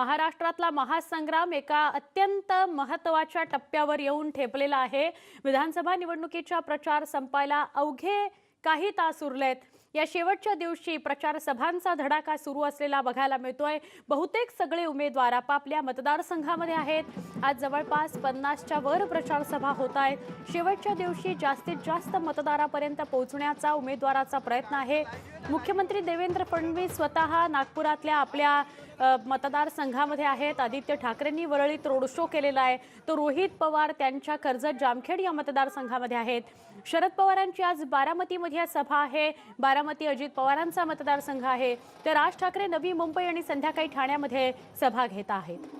महाराष्ट्रातला महासंग्राम एका अत्यंत महत्त्वाच्या टप्प्यावर येऊन ठेपलेला आहे. विधानसभा निवडणुकीचा प्रचार संपायला अवघे काही तास उरलेत. या शेवटच्या दिवशी प्रचार सभांचा धडाका सुरू असलेला बघायला मिळतोय. बहुतेक सगळे उमेदवार आपापल्या मतदारसंघामध्ये आहेत. आज जवळपास पन्नासच्या वर प्रचार सभा होत आहेत. शेवटच्या दिवशी जास्तीत जास्त मतदारापर्यंत पोहोचण्याचा उमेदवाराचा प्रयत्न आहे. मुख्यमंत्री देवेंद्र फडणवीस स्वतः नागपुरातल्या आपल्या मतदारसंघामध्ये आहेत. आदित्य ठाकरेंनी वरळीत रोड शो केलेला आहे. तर रोहित पवार त्यांच्या कर्जत जामखेड या मतदारसंघामध्ये आहेत. शरद पवारांची आज बारामतीमध्ये सभा आहे. बारामती अजित पवारांचा मतदारसंघ आहे. तर राज ठाकरे नवी मुंबई आणि संध्याकाळी ठाण्यामध्ये सभा घेत आहेत.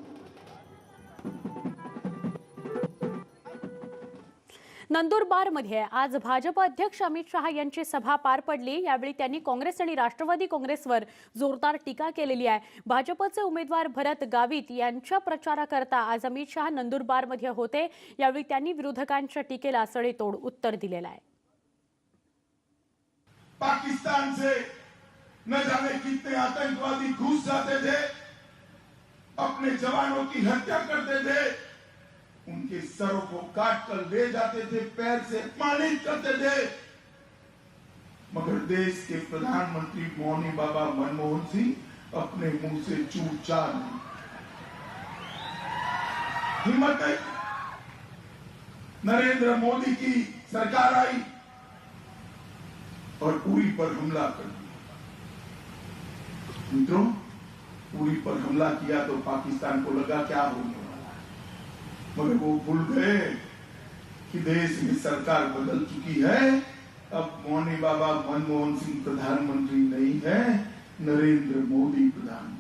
नंदुरबारमध्ये आज भाजप अध्यक्ष अमित शहा यांची सभा पार पडली. यावेळी त्यांनी काँग्रेस आणि राष्ट्रवादी काँग्रेसवर जोरदार टीका केलेली आहे. भाजपचे उमेदवार भरत गावित यांच्या प्रचाराकरता आज अमित शहा नंदुरबारमध्ये होते. यावेळी त्यांनी विरोधकांच्या टीकेला सडेतोड उत्तर दिलेलं आहे. पाकिस्तान से न जाने कितने आतंकवादी घुस जाते थे. अपने जवानों की हत्या करते थे. उनके सरों को काट कर ले जाते थे, पैर से अपमानित करते थे। मगर देश के प्रधानमंत्री मौनी बाबा मनमोहन सिंह अपने मुँह से चार नहीं। हिम्मत नरेंद्र मोदी की सरकार आई और उरी पर हमला कर दिया। मित्रों, उरी पर हमला किया तो पाकिस्तान को लगा क्या होने वाला है मगर वो भूल गए कि देश की सरकार बदल चुकी है। अब मौनी बाबा मनमोहन सिंह प्रधानमंत्री नहीं है, नरेंद्र मोदी प्रधानमंत्री।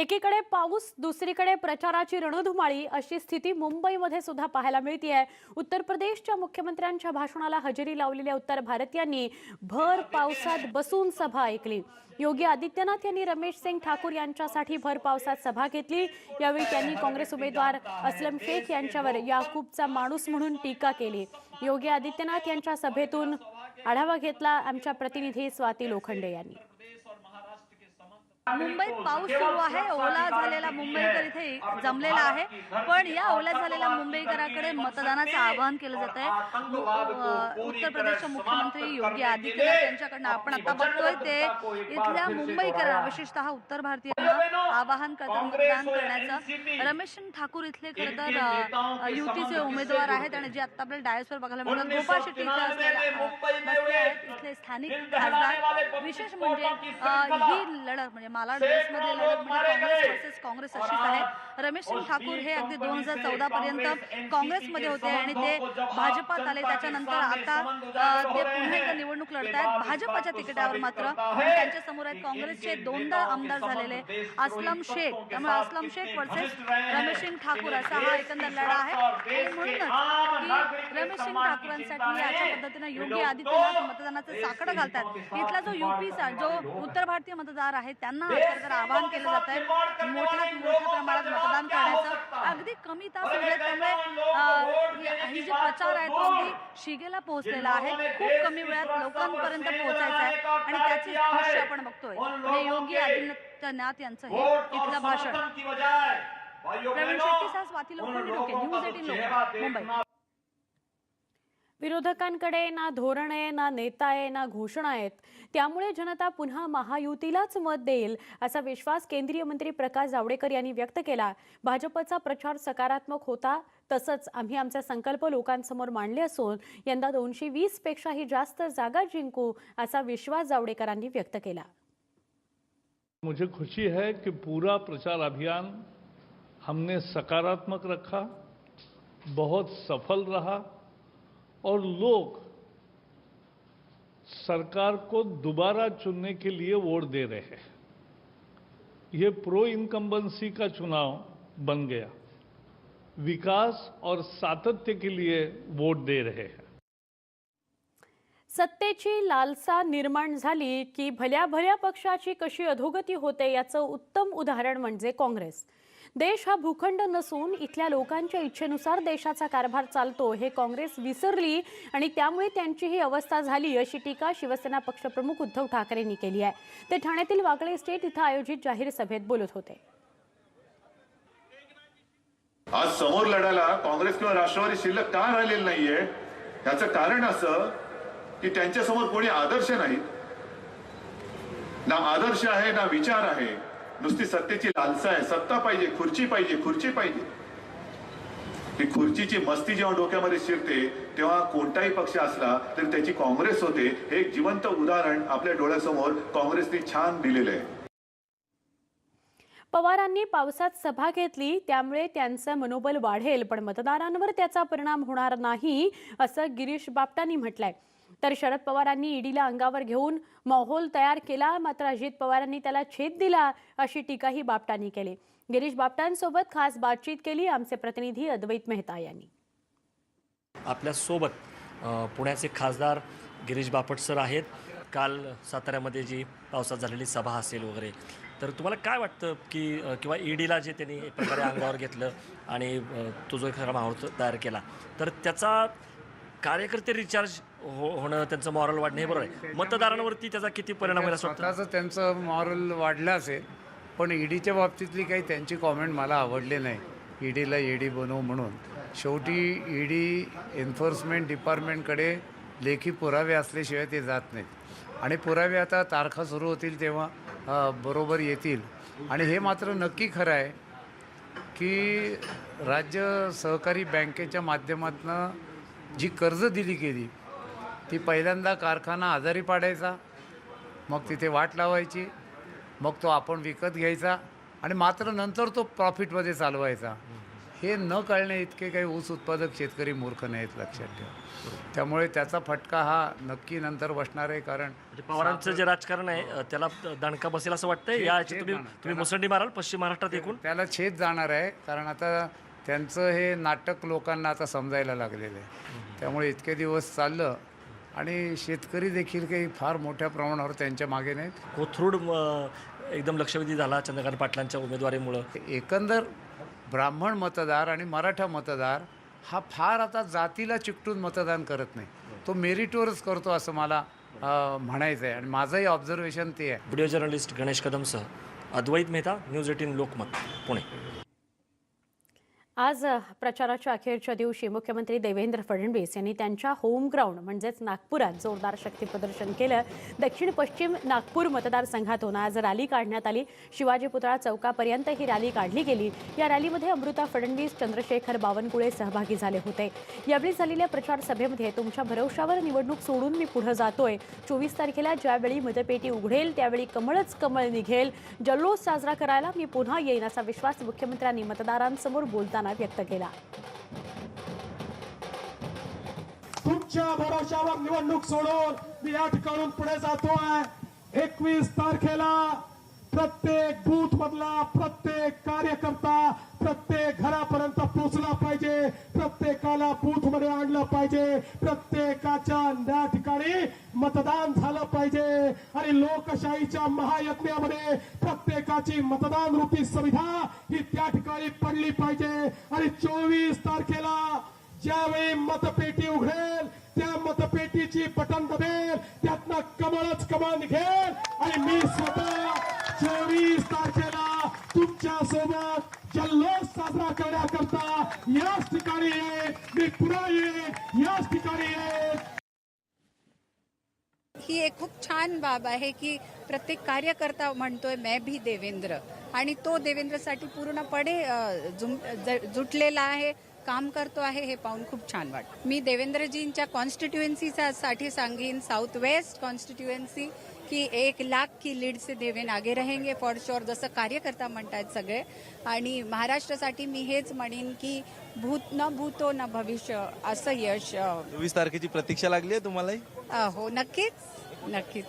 एकीकडे पाऊस दुसरीकडे प्रचाराची रणधुमाळी अशी स्थिती मुंबईमध्ये सुद्धा पाहायला मिळते उत्तर प्रदेशच्या मुख्यमंत्र्यांच्या भाषणाला हजेरी लावलेल्या उत्तर भारतीयांनी भर पावसात बसून सभा ऐकली. योगी आदित्यनाथ यांनी रमेश सिंग ठाकूर यांच्यासाठी भर पावसात सभा घेतली. यावेळी त्यांनी काँग्रेस उमेदवार असलम शेख यांच्यावर याकूबचा माणूस म्हणून टीका केली. योगी आदित्यनाथ यांच्या सभेतून आढावा घेतला. आमच्या प्रतिनिधी स्वाती लोखंडे यांनी. मुंबईत पाऊस सुरू आहे ओला झालेला मुंबईकर इथे जमलेला आहे. पण या ओल्या झालेल्या मुंबईकराकडे मतदानाचं आवाहन केलं जात आहे उत्तर प्रदेशचे मुख्यमंत्री योगी आदित्यनाथ यांच्याकडनं आपण आता बघतोय ते इथल्या मुंबईकरांना विशेषतः उत्तर भारतीयांना आवाहन करतात मतदान करण्याचं. रमेश ठाकूर इथले खरं तर युतीचे उमेदवार आहेत आणि जे आता आपल्याला डायसवर बघायला मिळतात गोपाळ शेट्टी इथले स्थानिक खासदार विशेष म्हणजे ही लढत म्हणजे मालाडमध्ये लढत म्हणजे काँग्रेस वर्सेस काँग्रेस अशीच आहे रमेश सिंग ठाकूर हे अगदी दोन हजार चौदा पर्यंत काँग्रेसमध्ये होते आणि ते भाजपात आले. त्याच्यानंतर आता ते पुन्हा एकदा निवडणूक लढत आहेत भाजपाच्या तिकिटावर मात्र त्यांच्यासमोर आहेत काँग्रेसचे दोनदा आमदार झालेले असलम शेख. त्यामुळे असलम शेख वर्सेस रमेश सिंग ठाकूर असा हा एकंदर लढा आहे. आणि म्हणूनच की रमेश सिंग ठाकूरांसाठी अशा पद्धतीनं योगी आदित्यनाथ मतदानाचं साकडं घालतात इथला जो युपीचा जो उत्तर भारतीय मतदार आहे त्यांना आवाहन केलं जात आहे. मोठ्यात मोठ्या प्रमाणात मतदान करण्याचं अगदी कमी तास उरले त्यामुळे ही जी प्रचार आहे तो अगदी शिगेला पोहोचलेला आहे. खूप कमी वेळात लोकांपर्यंत पोहोचायचा आहे. आणि त्याची दृश्य आपण बघतोय. म्हणजे योगी आदित्यनाथ यांचं हे इथलं भाषण. प्रवीण शेट्टीसह स्वाती लोखंडे डोके. न्यूज एटीन लोक. मुंबई. विरोधकांकडे ना धोरण आहे ना नेता आहे ना घोषणा आहेत. त्यामुळे जनता पुन्हा महायुतीलाच मत देईल असा विश्वास केंद्रीय मंत्री प्रकाश जावडेकर यांनी व्यक्त केला. भाजपचा प्रचार सकारात्मक होता तसंच आम्ही आमचा संकल्प लोकांसमोर मांडले असून यंदा दोनशे वीस पेक्षाही जास्त जागा जिंकू असा विश्वास जावडेकरांनी व्यक्त केला. मुझे खुशी है कि पूरा प्रचार अभियान हमने सकारात्मक रखा बहुत सफल रहा और लोग सरकार को दोबारा चुनने के लिए वोट दे रहे हैं। ये प्रो इनकम्बेंसी का चुनाव बन गया। विकास और सातत्य के लिए वोट दे रहे हैं। सत्तेची लालसा निर्माण झाली की भल्या भल्या पक्षाची कशी अधोगती होते याचं उत्तम उदाहरण म्हणजे काँग्रेस। देश हा भूखंड नसून इथल्या लोकांच्या इच्छेनुसार देशाचा कारभार चालतो. हे काँग्रेस विसरली आणि त्यामुळे त्यांची ही अवस्था झाली अशी टीका शिवसेना पक्षप्रमुख उद्धव ठाकरेंनी केली आहे. ते ठाण्यातील वाकळे स्टेट इथं आयोजित जाहीर सभेत बोलत होते. आज समोर लढायला काँग्रेस किंवा राष्ट्रवादी शिल्लक का राहिलेलं नाहीये? याचं कारण असं की त्यांच्यासमोर कोणी आदर्श नाहीत. ना आदर्श आहे ना विचार आहे. नुसती सत्तेची लालसा आहे. सत्ता पाहिजे खुर्ची पाहिजे खुर्ची पाहिजे. ही खुर्चीची मस्ती जेव्हा डोक्यामध्ये शिरते तेव्हा कोणताही पक्ष असला तरी त्याची काँग्रेस होते हे एक जिवंत उदाहरण आपल्या डोळ्यासमोर काँग्रेसने छान दिलेलं आहे. पवारांनी पावसात सभा घेतली त्यामुळे त्यांचं मनोबल वाढेल पण मतदारांवर त्याचा परिणाम होणार नाही असं गिरीश बापटांनी म्हटलंय. तर शरद पवारांनी ईडीला अंगावर घेऊन माहोल तयार केला. मात्र अजित पवारांनी त्याला छेद दिला अशी टीकाही बापटांनी केली. गिरीश बापटांसोबत खास बातचीत केली. आमचे प्रतिनिधी अद्वैत मेहता यांनी. आपल्यासोबत पुण्याचे खासदार गिरीश बापट सर आहेत. काल साताऱ्यामध्ये जी पावसात झालेली सभा असेल वगैरे तर तुम्हाला काय वाटतं की किंवा ईडीला जे त्यांनी एक प्रकारे अंगावर घेतलं आणि तो जो खरा माहोल तयार केला तर त्याचा कार्यकर्ते रिचार्ज हो होणं त्यांचं मॉरल वाढणं हे बरोबर आहे. मतदारांवरती त्याचा किती परिणाम असं वाटतं? स्वतःचं त्यांचं मॉरल वाढलं असेल पण ईडीच्या बाबतीतली काही त्यांची कॉमेंट मला आवडली नाही. ईडीला ईडी बनवू म्हणून. शेवटी ईडी एन्फोर्समेंट डिपार्टमेंटकडे लेखी पुरावे असल्याशिवाय ते जात नाहीत. आणि पुरावे आता तारखा सुरू होतील तेव्हा अ, बरोबर येतील. आणि हे मात्र नक्की खरं आहे की राज्य सहकारी बँकेच्या माध्यमातून जी कर्ज दिली गेली ती पहिल्यांदा कारखाना आजारी पाडायचा मग तिथे वाट लावायची मग तो आपण विकत घ्यायचा आणि मात्र नंतर तो प्रॉफिटमध्ये चालवायचा. हे न कळणे इतके काही ऊस उत्पादक शेतकरी मूर्ख नाहीत लक्षात ठेवा. त्यामुळे त्याचा फटका हा नक्की नंतर बसणार आहे कारण म्हणजे पवारांचं जे राजकारण आहे त्याला दणका बसेल असं वाटतंय. या तुम्ही मुसंडी माराल पश्चिम महाराष्ट्रात एकूण? त्याला छेद जाणार आहे कारण आता त्यांचं हे नाटक लोकांना आता समजायला लागलेलं आहे. त्यामुळे इतके दिवस चाललं आणि शेतकरी देखील काही फार मोठ्या प्रमाणावर त्यांच्या मागे नाहीत. कोथरूड एकदम लक्षवेधी झाला चंद्रकांत पाटलांच्या उमेदवारीमुळं? एकंदर ब्राह्मण मतदार आणि मराठा मतदार हा फार आता जातीला चिकटून मतदान करत नाही. तो मेरिटवरच करतो असं मला म्हणायचं आहे. आणि माझंही ऑब्झर्वेशन ते आहे. व्हिडिओ जर्नलिस्ट गणेश कदमसह अद्वैत मेहता न्यूज एटीन लोकमत पुणे. आज प्रचाराच्या अखेरच्या दिवशी मुख्यमंत्री देवेंद्र फडणवीस यांनी त्यांच्या होम ग्राउंड म्हणजेच नागपुरात जोरदार शक्ती प्रदर्शन केलं. दक्षिण पश्चिम नागपूर मतदारसंघातून आज रॅली काढण्यात आली. शिवाजी पुतळा चौकापर्यंत ही रॅली काढली गेली. या रॅलीमध्ये अमृता फडणवीस चंद्रशेखर बावनकुळे सहभागी झाले होते. यावेळी झालेल्या प्रचार सभेमध्ये तुमच्या भरवशावर निवडणूक सोडून मी पुढे जातोय. चोवीस तारखेला ज्यावेळी मतपेटी उघडेल त्यावेळी कमळच कमळ निघेल. जल्लोष साजरा करायला मी पुन्हा येईन असा विश्वास मुख्यमंत्र्यांनी मतदारांसमोर बोलताना व्यक्त केला. तुमच्या भरोशावर निवडणूक सोडून मी या ठिकाणून पुढे जातोय. एकवीस तारखेला प्रत्येक बूथ मधला प्रत्येक कार्यकर्ता प्रत्येक घरापर्यंत पोचला पाहिजे. प्रत्येकाला बूथमध्ये आणलं पाहिजे. प्रत्येकाच्या त्या ठिकाणी मतदान झालं पाहिजे. आणि लोकशाहीच्या महायज्ञामध्ये प्रत्येकाची मतदान रूपी सुविधा ही त्या ठिकाणी पडली पाहिजे. आणि चोवीस तारखेला ज्यावेळी मतपेटी उघडेल त्या मतपेटीची बटन दबेल त्यातनं कमळच कमळ निघेल आणि मी स्वतः चोवीस तारखेला तुमच्यासोबत जल्लोष साजरा करण्याकरता याच ठिकाणी मी पुन्हा ये याच ठिकाणी ये. ही एक खूप छान बाब आहे की प्रत्येक कार्यकर्ता म्हणतोय मैं भी देवेंद्र. आणि तो देवेंद्रसाठी पूर्णपणे जुटलेला आहे काम करतो आहे हे पाहून खूप छान वाटतं. मी देवेंद्रजींच्या कॉन्स्टिट्युएन्सीचा साठी सांगेन साऊथ वेस्ट कॉन्स्टिट्युएन्सी की एक लाख की लीड से देवेन आगे रहेंगे फॉर शुअर जसं कार्यकर्ता म्हणतात सगळे. आणि महाराष्ट्रासाठी मी हेच म्हणेन की भूत न भूतो न भविष्य असं यश अ, चोवीस तारखेची प्रतीक्षा लागली आहे तुम्हालाही? अ, हो नक्कीच. नक्कीच.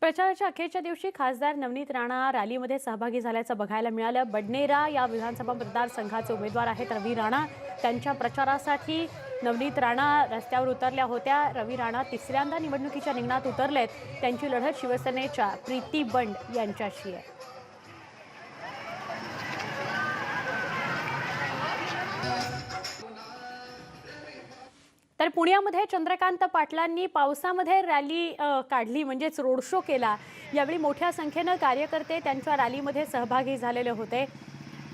प्रचाराच्या अखेरच्या दिवशी खासदार नवनीत राणा रॅलीमध्ये सहभागी झाल्याचं बघायला मिळालं. बडनेरा या विधानसभा मतदारसंघाचे उमेदवार आहेत रवी राणा. त्यांच्या प्रचारासाठी नवनीत राणा रस्त्यावर उतरल्या होत्या. रवी राणा तिसऱ्यांदा निवडणुकीच्या रिंगणात उतरलेत. त्यांची लढत शिवसेनेच्या प्रीती बंड यांच्याशी आहे. तर पुण्यामध्ये चंद्रकांत पाटलांनी पावसामध्ये रॅली काढली म्हणजेच रोड शो केला. यावेळी मोठ्या संख्येनं कार्यकर्ते त्यांच्या रॅलीमध्ये सहभागी झालेले होते.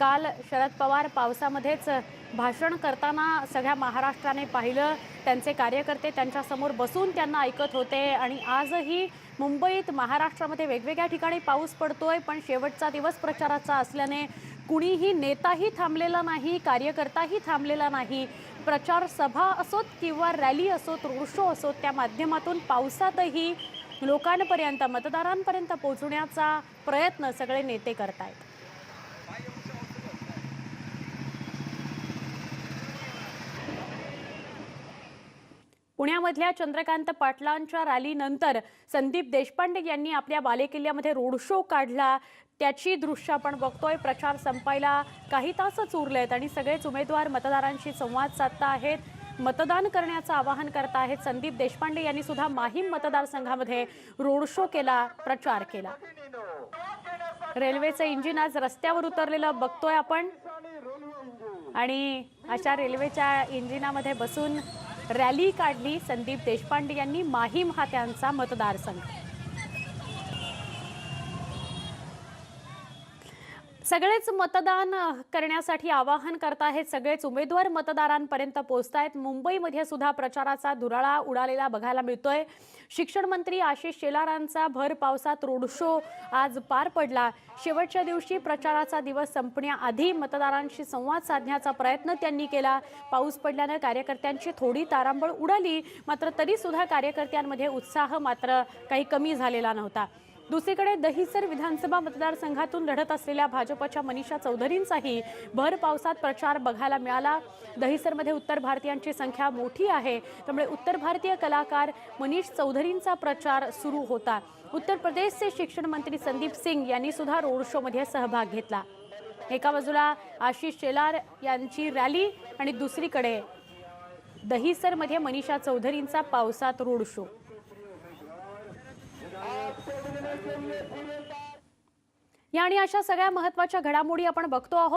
काल शरद पवार पावसामध्येच भाषण करताना सगळ्या महाराष्ट्राने पाहिलं त्यांचे कार्यकर्ते त्यांच्यासमोर बसून त्यांना ऐकत होते आणि आजही मुंबईत महाराष्ट्रामध्ये वेगवेगळ्या ठिकाणी पाऊस पडतोय पण शेवटचा दिवस प्रचाराचा असल्याने कुणीही नेताही थांबलेला नाही कार्यकर्ताही थांबलेला नाही. प्रचार सभा असोत किंवा रॅली असोत रोड शो असोत त्या माध्यमातून पावसातही लोकांपर्यंत मतदारांपर्यंत पोहोचण्याचा प्रयत्न सगळे नेते करतायत. पुण्यामधल्या चंद्रकांत पाटलांच्या रॅलीनंतर संदीप देशपांडे यांनी आपल्या बालेकिल्ल्यामध्ये रोड शो काढला. त्याची दृश्य आपण बघतोय. प्रचार संपायला काही तासच उरलेत आणि सगळेच उमेदवार मतदारांशी संवाद साधता आहेत. मतदान करण्याचं आवाहन करत आहेत. संदीप देशपांडे यांनी सुद्धा माहीम मतदारसंघामध्ये रोड शो केला प्रचार केला. रेल्वेचं इंजिन आज रस्त्यावर उतरलेलं बघतोय आपण. आणि अशा रेल्वेच्या इंजिनामध्ये बसून रॅली काढली. संदीप देशपांडे यांनी माहीम हा त्यांचा मतदारसंघ. सगळेच मतदान करण्यासाठी आवाहन करत आहेत. सगळेच उमेदवार मतदारांपर्यंत पोहोचत आहेत मुंबईमध्ये सुद्धा प्रचाराचा धुराळा उडालेला बघायला मिळतोय. शिक्षण मंत्री आशिष शेलारांचा भर पावसात रोड शो आज पार पडला. शेवटच्या दिवशी प्रचाराचा दिवस संपण्याआधी मतदारांशी संवाद साधण्याचा प्रयत्न त्यांनी केला. पाऊस पडल्यानं कार्यकर्त्यांची थोडी तारांबळ उडाली. मात्र तरी सुद्धा कार्यकर्त्यांमध्ये उत्साह मात्र काही कमी झालेला नव्हता. दुसरीकडे दहिसर विधानसभा मतदारसंघातून लढत असलेल्या भाजपच्या मनीषा चौधरींचाही भर पावसात प्रचार बघायला मिळाला. दहिसरमध्ये उत्तर भारतीयांची संख्या मोठी आहे. त्यामुळे उत्तर भारतीय कलाकार मनीष चौधरींचा प्रचार सुरू होता. उत्तर प्रदेशचे शिक्षण मंत्री संदीप सिंग यांनी सुद्धा रोड शोमध्ये सहभाग घेतला. एका बाजूला आशिष शेलार यांची रॅली आणि दुसरीकडे दहिसरमध्ये मनीषा चौधरींचा पावसात रोड शो. या आणि अशा सगळ्या महत्त्वाच्या घडामोडी आपण बघतो आहोत.